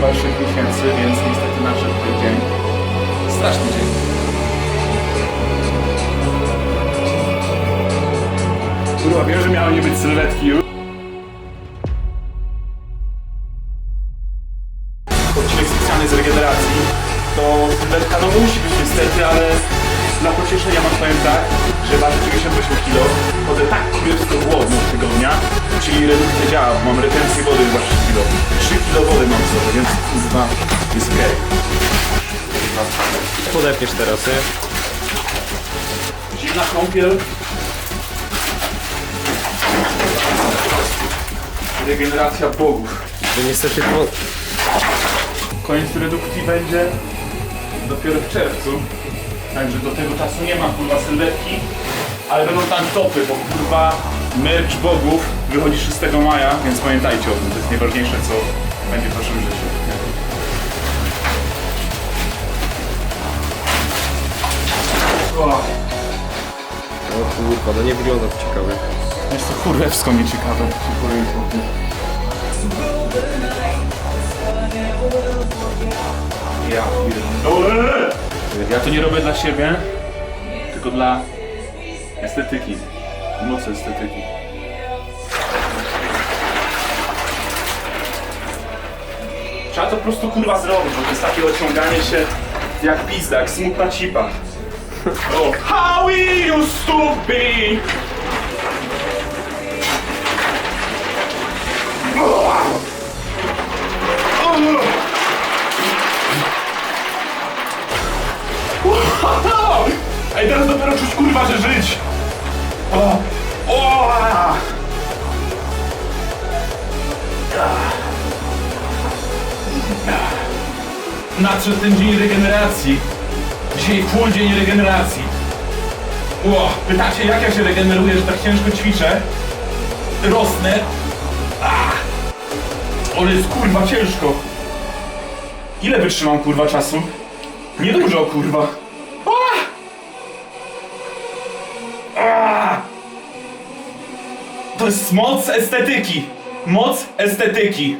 dalszych miesięcy, więc niestety nadszedł ten dzień. Straszny dzień. Kurwa, wiem, że miały nie być sylwetki już. Mam retencję wody chyba 3 kg. 3 kg wody mam w sobie, więc kurwa jest okej. Podepniesz teraz, nie? Zimna kąpiel. Regeneracja bogów. Bo niestety po... Koniec redukcji będzie dopiero w czerwcu. Także do tego czasu nie ma kurwa sylwetki, ale będą tam topy, bo kurwa merch bogów wychodzi 6 maja, więc pamiętajcie o tym, to jest najważniejsze co będzie w waszym życiu. O, kurwa, no nie wygląda to ciekawe. jest to kurewsko nieciekawe, ci powiem po tym. Ja pierdolę. Ja to nie robię dla siebie, tylko dla estetyki. Mocy estetyki. To po prostu kurwa zrobić, bo to jest takie ociąganie się jak pizda, jak smutna cipa. O, how we used to be! Ej, teraz dopiero czuć kurwa, że żyć! O! O! Nadszedł ten dzień regeneracji. Dzisiaj full dzień regeneracji. O, pytacie jak ja się regeneruję, że tak ciężko ćwiczę? Rosnę. Ach! Ale jest kurwa ciężko. Ile wytrzymam kurwa czasu? Niedużo kurwa. Ah! Ah! To jest moc estetyki. Moc estetyki.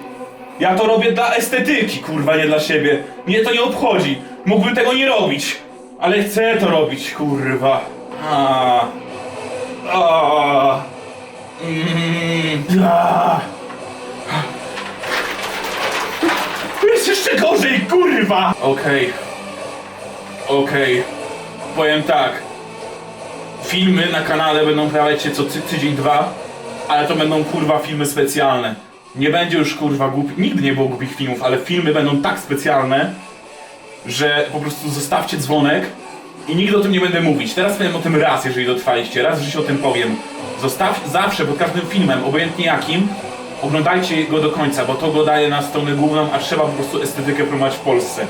Ja to robię dla estetyki, kurwa, nie dla siebie. Mnie to nie obchodzi. Mógłbym tego nie robić. Ale chcę to robić, kurwa. A. A. Mm. A. Jest jeszcze gorzej, kurwa! Okej. Okej. Powiem tak. Filmy na kanale będą pojawiać się co ty tydzień, dwa, ale to będą kurwa filmy specjalne. Nie będzie już kurwa głupi. Nigdy nie było głupich filmów, ale filmy będą tak specjalne, że po prostu zostawcie dzwonek i nigdy o tym nie będę mówić. Teraz powiem o tym raz, jeżeli dotrwaliście. Raz w życiu o tym powiem. Zostaw zawsze pod każdym filmem, obojętnie jakim, oglądajcie go do końca, bo to go daje na stronę główną, a trzeba po prostu estetykę promować w Polsce.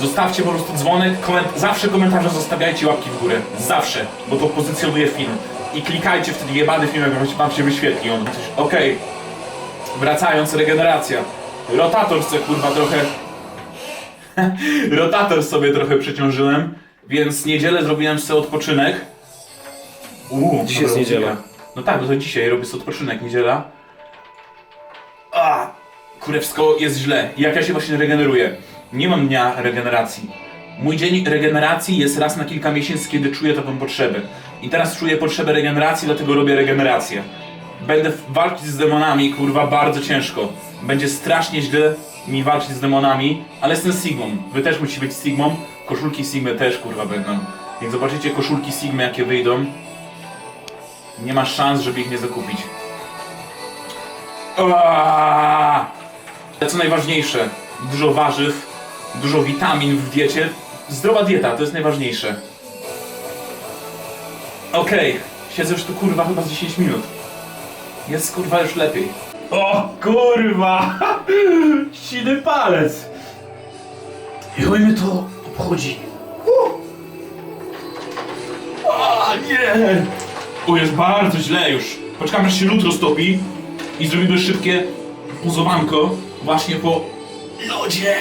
Zostawcie po prostu dzwonek, koment zawsze komentarze zostawiajcie łapki w górę. Zawsze, bo to pozycjonuje film. I klikajcie wtedy jebany film, jak wam się wyświetli on. Coś- Okej. Wracając, regeneracja. Rotator chcę kurwa trochę... Rotator sobie trochę przeciążyłem, więc niedzielę zrobiłem sobie odpoczynek. Uuu, Dzisiaj jest niedziela. No tak, no to dzisiaj robię sobie odpoczynek, niedziela. A, kurewsko jest źle. Jak ja się właśnie regeneruję? Nie mam dnia regeneracji. Mój dzień regeneracji jest raz na kilka miesięcy, kiedy czuję taką potrzebę. I teraz czuję potrzebę regeneracji, dlatego robię regenerację. Będę walczyć z demonami, kurwa, bardzo ciężko. Będzie strasznie źle mi walczyć z demonami, ale jestem Sigmą. Wy też musicie być Sigmą. Koszulki Sigmy też, kurwa, będą. Jak zobaczycie koszulki Sigmy, jakie wyjdą, nie ma szans, żeby ich nie zakupić. Aaaa! Ale co najważniejsze, dużo warzyw, dużo witamin w diecie. Zdrowa dieta, to jest najważniejsze. Okej, siedzę już tu kurwa chyba z 10 minut. Jest kurwa już lepiej. O kurwa! Siny palec! I chuj mnie to obchodzi. A nie! O, jest bardzo źle już. Poczekam aż się lód roztopi i zrobimy szybkie pozowanko właśnie po lodzie.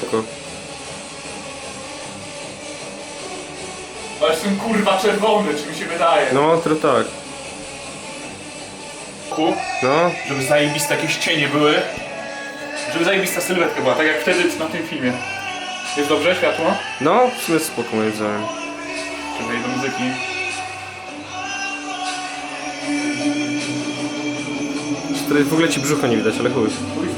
Tylko. Ale jestem kurwa czerwony, czy mi się wydaje. No, to tak. Ku, No, Żeby zajebiste jakieś cienie były. Żeby zajebista sylwetka była, tak jak wtedy na tym filmie. Jest dobrze światło? no, w sumie spoko moim zdaniem. Czekaj do muzyki. Tutaj w ogóle ci brzucha nie widać, ale chuj. Chuj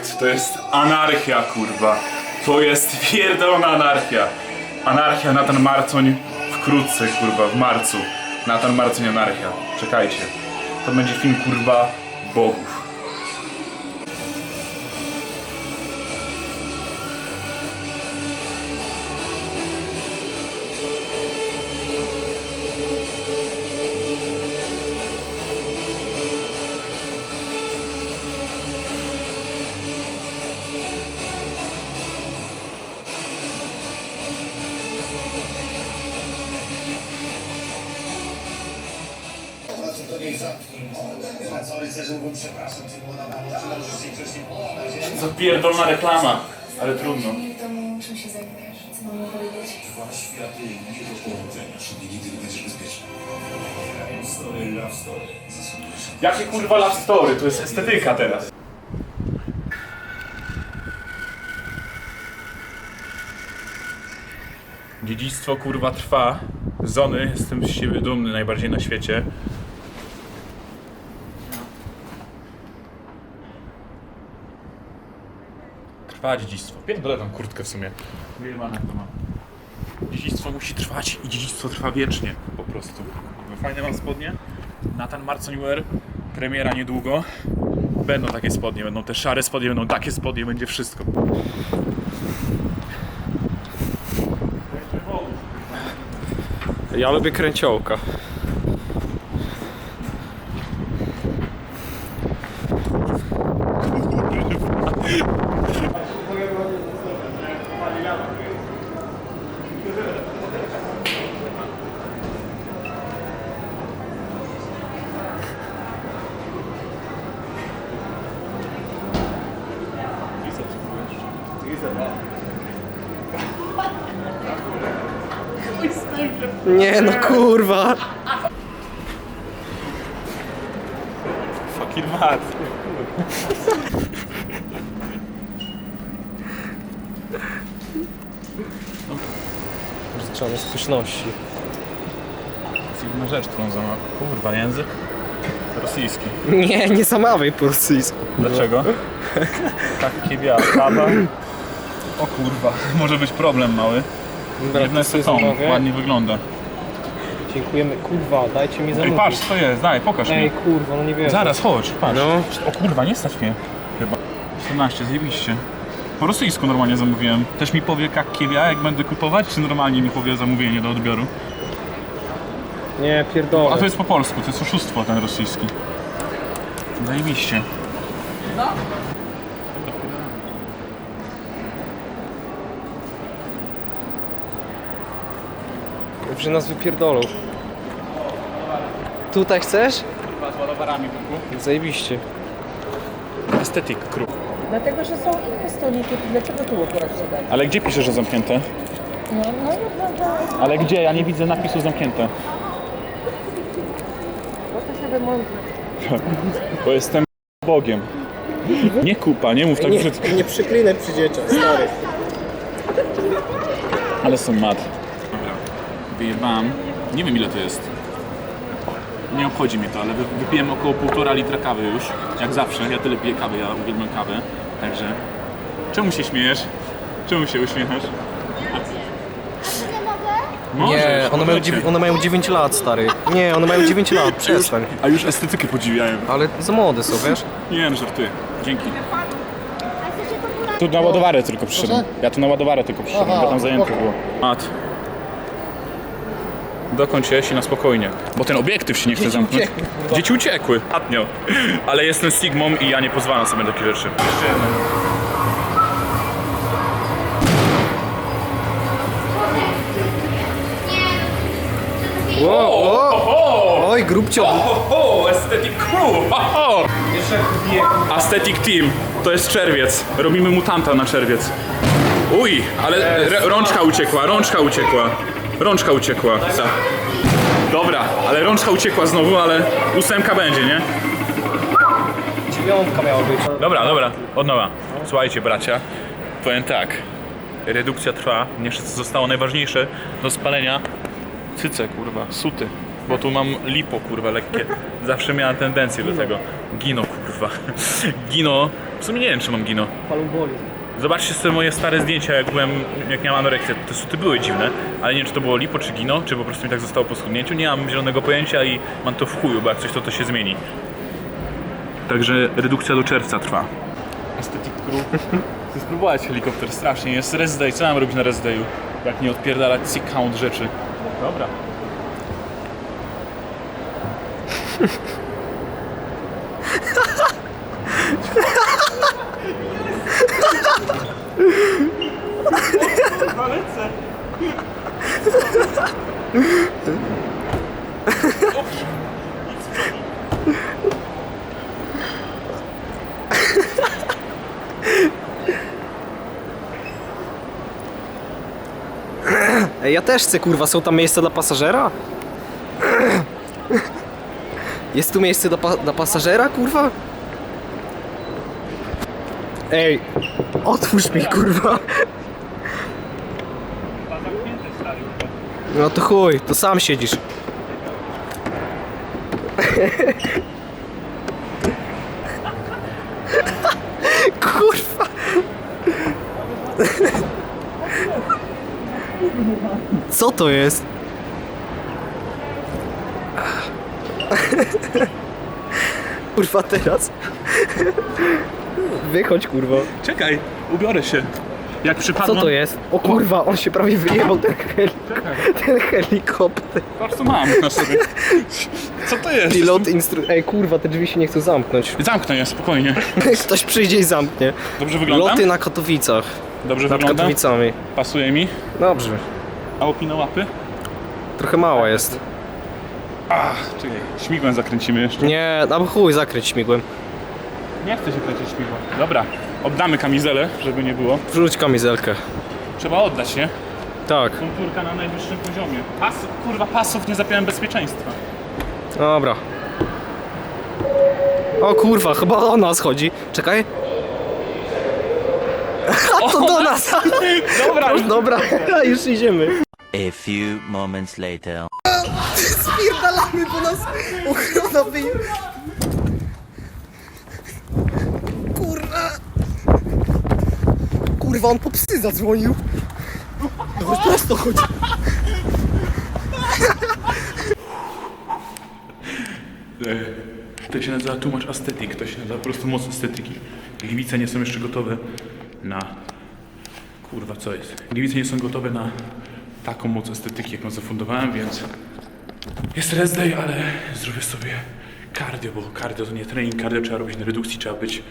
kurwa akt, to jest anarchia kurwa. To jest pierdolona anarchia. Anarchia Natan Marcoń wkrótce kurwa, w marcu. Natan Marcoń anarchia. Czekajcie. To będzie film kurwa bogów. Zapierdolona reklama, ale trudno. Czym się zajmujesz? Co mam mu powiedzieć? Jakie kurwa love story? To jest estetyka teraz. Dziedzictwo kurwa trwa. Zony, jestem z siebie dumny najbardziej na świecie. Trwa dziedzictwo. Pierdolę tą kurtkę w sumie. Wyjebane to mam. Dziedzictwo musi trwać i dziedzictwo trwa wiecznie po prostu. Fajne mam spodnie. Nathan Marconiwer, premiera niedługo. Będą takie spodnie, będą te szare spodnie, będą takie spodnie, będzie wszystko. Ja lubię kręciołka. Nie no kurwa. Fucking mad. Życzamy spyszności. jest jedna rzecz, którą zama... Kurwa, język? Rosyjski. Nie, nie zamawiaj po rosyjsku. Dlaczego? Takie bia, kawa. O kurwa, może być problem mały. Jest to, ładnie wygląda. Dziękujemy. Kurwa, dajcie mi Ej, zamówić. patrz, co jest, daj, pokaż mi. Ej, kurwa, no nie wiem. Zaraz, chodź, patrz. No. O kurwa, nie stać mnie. Chyba. 14, zjebiście. Po rosyjsku normalnie zamówiłem. Też mi powie jak kiewia, jak będę kupować, czy normalnie mi powie zamówienie do odbioru? Nie, pierdolę. A to jest po polsku, to jest oszustwo ten rosyjski. Zajebiście. Że nas wypierdolą. Tutaj chcesz? Kurwa, z ładowarami wokół. Zajebiście. Estetyk kruk. Dlatego, że są inne stoliki, to dlaczego tu akurat sprzedać? Ale gdzie pisze, że zamknięte? No, no, no, no, Ale gdzie? Ja nie widzę napisu zamknięte. bo to się wymądrzy. Bo jestem Bogiem. Nie kupa, nie mów tak brzydko. nie przyklinaj przy dzieciach, stary. Ale są mad. Nie wiem ile to jest. Nie obchodzi mnie to, ale wy- wypiłem około półtora litra kawy już. Jak zawsze, ja tyle piję kawy, ja uwielbiam kawę. Także... Czemu się śmiejesz? Czemu się uśmiechasz? Nie, Możesz, one mają, dziewię- one mają 9 lat, stary. Nie, one mają 9 lat, przestań. A już estetykę podziwiają. Ale za młode są, wiesz? Nie wiem, żartuję. Dzięki. Tu na ładowarę tylko przyszedłem. Ja tu na ładowarę tylko przyszedłem, bo tam zajęte było. Mat. Dokończ się na spokojnie. Bo ten obiektyw się nie chce zamknąć. Dzieci uciekły. Atnio. Ale jestem Sigmą i ja nie pozwalam sobie na takie rzeczy. Wow, wow. Oj, grubcio. O, Aesthetic Crew! Oho! Aesthetic Team. To jest czerwiec. Robimy mutanta na czerwiec. Uj, ale rączka uciekła, rączka uciekła. Rączka uciekła. Dobra, ale rączka uciekła znowu, ale ósemka będzie, nie? Dziewiątka miała być. Dobra, dobra, od nowa. Słuchajcie, bracia, powiem tak. Redukcja trwa. Jeszcze co zostało najważniejsze do spalenia. Cyce, kurwa, suty. Bo tu mam lipo, kurwa, lekkie. Zawsze miałem tendencję do tego. Gino, kurwa. Gino. W sumie nie wiem, czy mam gino. Zobaczcie sobie moje stare zdjęcia, jak byłem, jak miałem anoreksję. Te suty były dziwne, ale nie wiem, czy to było lipo, czy gino, czy po prostu mi tak zostało po schudnięciu. Nie mam zielonego pojęcia i mam to w chuju, bo jak coś to, to się zmieni. Także redukcja do czerwca trwa. Aesthetic Crew. Chcę spróbować helikopter, strasznie. Jest rest day. Co mam robić na rest dayu? Jak nie odpierdalać count rzeczy. Dobra. Ej, ja też chcę, kurwa, są tam miejsca dla pasażera? Jest tu miejsce dla, pa dla pasażera, kurwa? Ej, otwórz mi, kurwa. No to chuj, to sam siedzisz. Kurwa. Co to jest? Kurwa teraz. Wychodź kurwa. Czekaj, ubiorę się. Jak Co przypadną... to jest? O kurwa, on się prawie wyjebał ten, heli ten helikopter. Patrz co mam na sobie. Co to jest? Pilot instru... Ej kurwa, te drzwi się nie chcą zamknąć. Zamknę je, spokojnie. Ktoś przyjdzie i zamknie. Dobrze wyglądam? Loty na Katowicach. Dobrze Nad wyglądam? Katowicami. Pasuje mi? Dobrze. A opina łapy? Trochę mała jest. Ach, czekaj, śmigłem zakręcimy jeszcze. Nie, no chuj, zakryć śmigłem. Nie chcę się kręcić śmigła. Dobra, oddamy kamizelę, żeby nie było. Wrzuć kamizelkę. Trzeba oddać, nie? Tak. Konturka na najwyższym poziomie. Pas, kurwa, pasów nie zapiąłem bezpieczeństwa. Dobra. O kurwa, chyba o nas chodzi. Czekaj. To do nas! Dobra, już Dobra, już idziemy. A few moments later. Spierdalamy, bo nas ochrona wyje... Kurwa. Kurwa, on po psy zadzwonił. No chodź prosto, chodź. To się nazywa tłumacz aesthetic, to się nazywa po prostu moc estetyki. Gliwice nie są jeszcze gotowe na... Kurwa, co jest? Gliwice nie są gotowe na taką moc estetyki, jaką zafundowałem, więc... Jest rest day, ale zrobię sobie cardio, bo cardio to nie trening, cardio trzeba robić na redukcji, trzeba być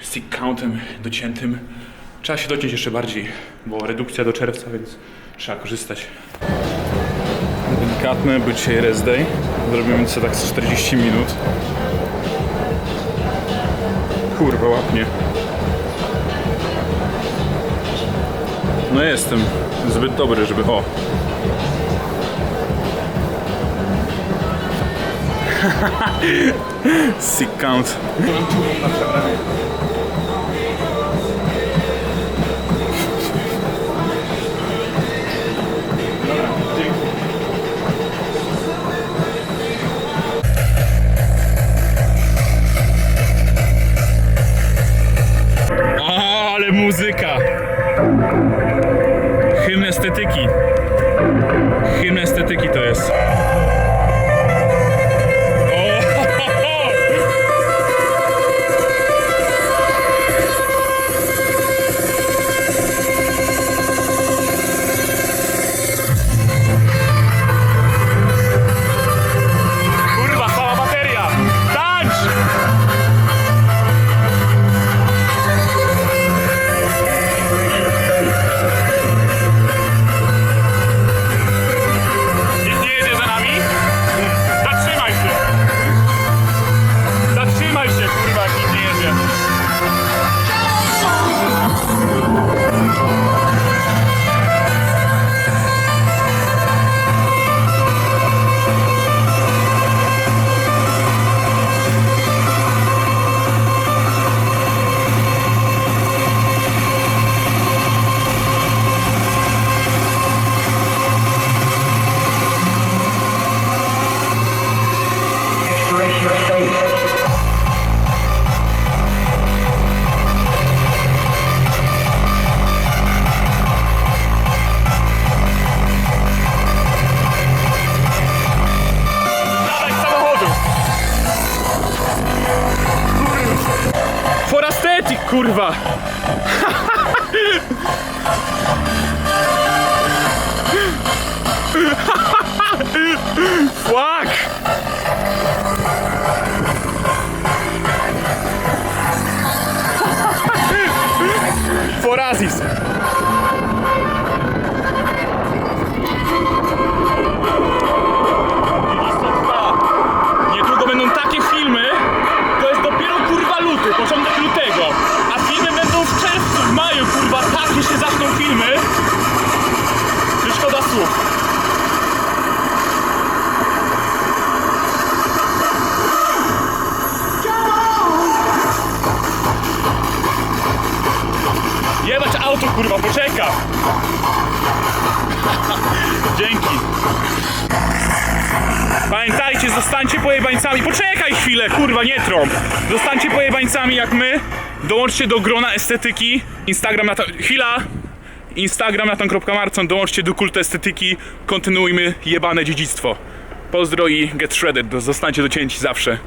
stick countem dociętym. Trzeba się dociąć jeszcze bardziej, bo redukcja do czerwca, więc trzeba korzystać. Delikatny, bo dzisiaj rest day. Zrobimy sobie tak z 40 minut. Kurwa, łapnie. No jestem zbyt dobry, żeby... O! Sick count. Fuck! Forazis! Poczeka. Dzięki. Pamiętajcie, zostańcie pojebańcami. Poczekaj chwilę, kurwa, nie trąb. Zostańcie pojebańcami jak my. Dołączcie do grona estetyki. Instagram na to... Chwila! Instagram na tą.marcon. Dołączcie do kultu estetyki. Kontynuujmy jebane dziedzictwo. Pozdro i get shredded. Zostańcie docięci zawsze.